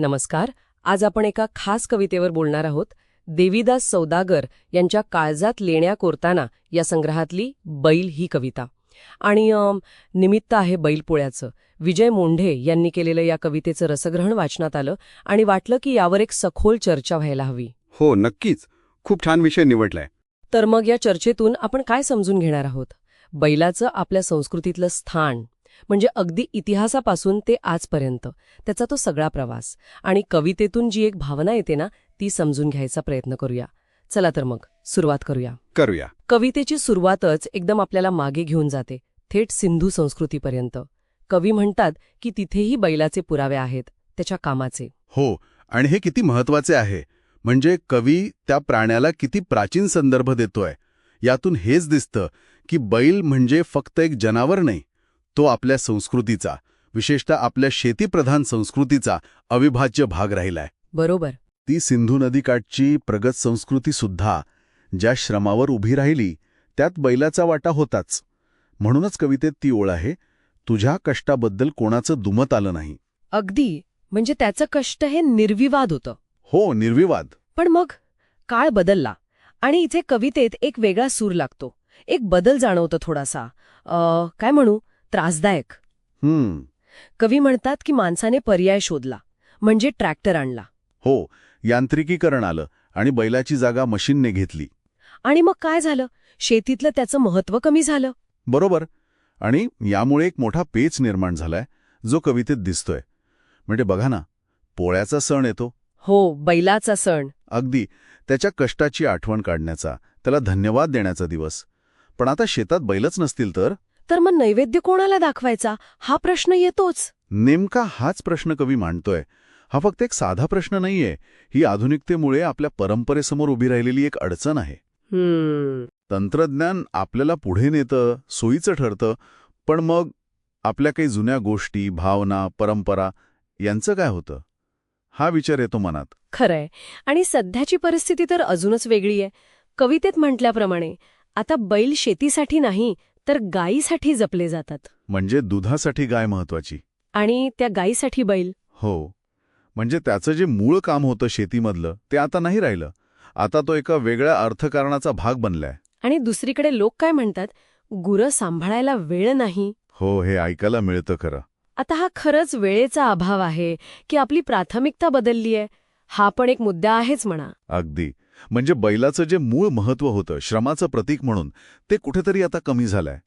नमस्कार. आज आपण एका खास कवितेवर बोलणार आहोत. देवीदास सौदागर यांच्या काळजात लेण्या कोरताना या संग्रहातली बैल ही कविता. आणि निमित्त आहे बैलपोळ्याचं विजय मोंढे यांनी केलेलं या कवितेचं रसग्रहण वाचनात आलं आणि वाटलं की यावर एक सखोल चर्चा व्हायला हवी. हो नक्कीच. खूप छान विषय निवडलाय. तर मग या चर्चेतून आपण काय समजून घेणार आहोत? बैलाचं आपल्या संस्कृतीतलं स्थान म्हणजे अगदी इतिहासापासून ते आजपर्यंत त्याचा तो सगळा प्रवास. आणि कवितेतून जी एक भावना येते ना ती समजून घ्यायचा प्रयत्न करूया. चला तर मग सुरुवात करूया. करूया. कवितेची सुरुवातच एकदम आपल्याला मागे घेऊन जाते थेट सिंधू संस्कृतीपर्यंत. कवी म्हणतात की तिथेही बैलाचे पुरावे आहेत त्याच्या कामाचे. हो आणि हे किती महत्त्वाचे आहे. म्हणजे कवी त्या प्राण्याला किती प्राचीन संदर्भ देतोय. यातून हेच दिसतं की बैल म्हणजे फक्त एक जनावर नाही तो आपल्या संस्कृतीचा विशेषतः आपल्या शेतीप्रधान संस्कृतीचा अविभाज्य भाग राहिलाय. बरोबर. ती सिंधू नदीकाठची प्रगत संस्कृती सुद्धा ज्या श्रमावर उभी राहिली त्यात बैलाचा वाटा होताच. म्हणूनच कवितेत ती ओळ आहे तुझ्या कष्टाबद्दल कोणाचं दुमत आलं नाही. अगदी. म्हणजे त्याचं कष्ट हे निर्विवाद होतं. हो निर्विवाद. पण मग? काळ बदलला. आणि इथे कवितेत एक वेगळा सूर लागतो. एक बदल जाणवतो थोडासा. काय म्हणू? त्रासदायक. हम्म. कवी म्हणतात की माणसाने पर्याय शोधला म्हणजे ट्रॅक्टर आणला. हो यांत्रिकीकरण आलं आणि बैलाची जागा मशीनने घेतली. आणि मग काय झालं? शेतीतलं त्याचं महत्त्व कमी झालं. बरोबर. आणि यामुळे एक मोठा पेच निर्माण झालाय जो कवितेत दिसतोय. म्हणजे बघा ना पोळ्याचा सण येतो. हो बैलाचा सण. अगदी. त्याच्या कष्टाची आठवण काढण्याचा त्याला धन्यवाद देण्याचा दिवस. पण आता शेतात बैलच नसतील तर? तर मग नैवेद्य कोणाला दाखवायचा? हा प्रश्न येतोच. नेमका हाच प्रश्न कवी मांडतोय. हा फक्त एक साधा प्रश्न नाहीये. ही आधुनिकतेमुळे आपल्या परंपरेसमोर उभी राहिलेली एक अडचण आहे. हम्म. तंत्रज्ञान आपल्याला पुढे नेतं सोयीचं ठरतं पण मग आपल्या काही जुन्या गोष्टी भावना परंपरा यांचं काय होतं? हा विचार येतो मनात. खरंय. आणि सध्याची परिस्थिती तर अजूनच वेगळी आहे. कवितेत म्हटल्याप्रमाणे आता बैल शेतीसाठी नाही तर गायीसाठी जपले जातात. म्हणजे दुधासाठी गाय महत्वाची. आणि त्या गायीसाठी बैल. हो. म्हणजे त्याचं जे मूळ काम होतं शेतीमधलं ते आता नाही राहिलं. आता तो एका वेगळ्या अर्थकारणाचा भाग बनलाय. आणि दुसरीकडे लोक काय म्हणतात? गुरं सांभाळायला वेळ नाही. हो हे ऐकायला मिळतं खरं. आता हा खरंच वेळेचा अभाव आहे की आपली प्राथमिकता बदलली आहे हा पण एक मुद्दा आहेच म्हणा. अगदी. म्हणजे बैलाचं जे मूळ महत्त्व होतं श्रमाचं प्रतीक म्हणून ते कुठेतरी आता कमी झालंय.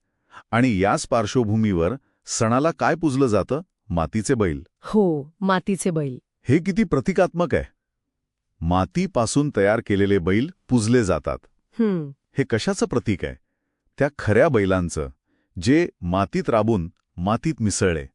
आणि याच पार्श्वभूमीवर सणाला काय पुजलं जातं? मातीचे बैल. हो मातीचे बैल. हे किती प्रतिकात्मक आहे. मातीपासून तयार केलेले बैल पुजले जातात. हम्म. हे कशाचं प्रतीक आहे? त्या खऱ्या बैलांचं जे मातीत राबून मातीत मिसळले.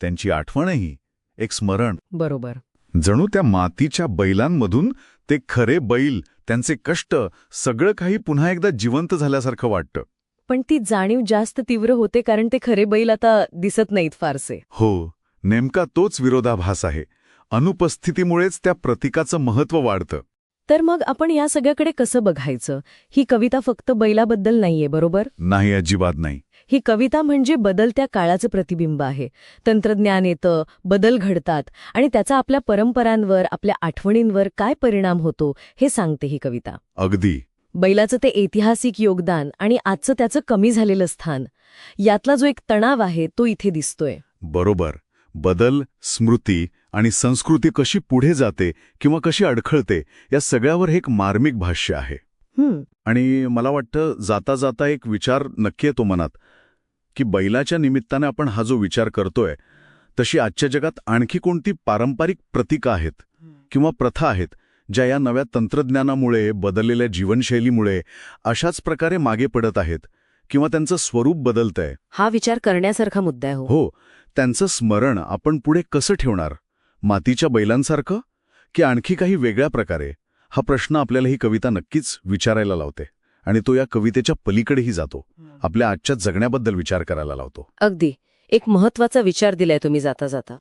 त्यांची आठवणही एक स्मरण. बरोबर. जणू त्या मातीच्या बैलांमधून ते खरे बैल त्यांचे कष्ट सगळं काही पुन्हा एकदा जिवंत झाल्यासारखं वाटतं. पण ती जाणीव जास्त तीव्र होते कारण ते खरे बैल आता दिसत नाहीत फारसे. हो नेमका तोच विरोधाभास आहे. अनुपस्थितीमुळेच त्या प्रतीकाचं महत्त्व वाढतं. तर मग आपण या सगळ्याकडे कसं बघायचं? ही कविता फक्त बैलाबद्दल नाहीये बरोबर? नाही अजिबात नाही. ही कविता म्हणजे बदलत्या काळाचं प्रतिबिंब आहे. तंत्रज्ञान येतं बदल घडतात आणि त्याचा आपल्या परंपरांवर आपल्या आठवणींवर काय परिणाम होतो हे सांगते ही कविता. अगदी. बैलाचं ते ऐतिहासिक योगदान आणि आजचं त्याचं कमी झालेलं स्थान. यातला जो एक तणाव आहे तो इथे दिसतोय. बरोबर. बदल स्मृती आणि संस्कृती कशी पुढे जाते किंवा कशी अडखळते या सगळ्यावर एक मार्मिक भाष्य आहे. आणि मला वाटतं जाता जाता एक विचार नक्की येतो मनात. की बैलाच्या निमित्ताने आपण हा जो विचार करतोय तशी आजच्या जगात आणखी कोणती पारंपरिक प्रतीकं आहेत किंवा प्रथा आहेत ज्या या नव्या तंत्रज्ञानामुळे बदललेल्या जीवनशैलीमुळे अशाच प्रकारे मागे पडत आहेत किंवा त्यांचं स्वरूप बदलतंय? हा विचार करण्यासारखा मुद्दा आहे हो. हो त्यांचं स्मरण आपण पुढे कसं ठेवणार? मातीच्या बैलांसारखं की आणखी काही वेगळ्या प्रकारे? हा प्रश्न आपल्याला ही कविता नक्कीच विचारायला लावते. आणि तो या कवितेच्या पलीकडेही जातो. आपल्या आजच्या जगण्याबद्दल विचार करायला लावतो. अगदी. एक महत्त्वाचा विचार दिलाय तुम्ही जाता जाता.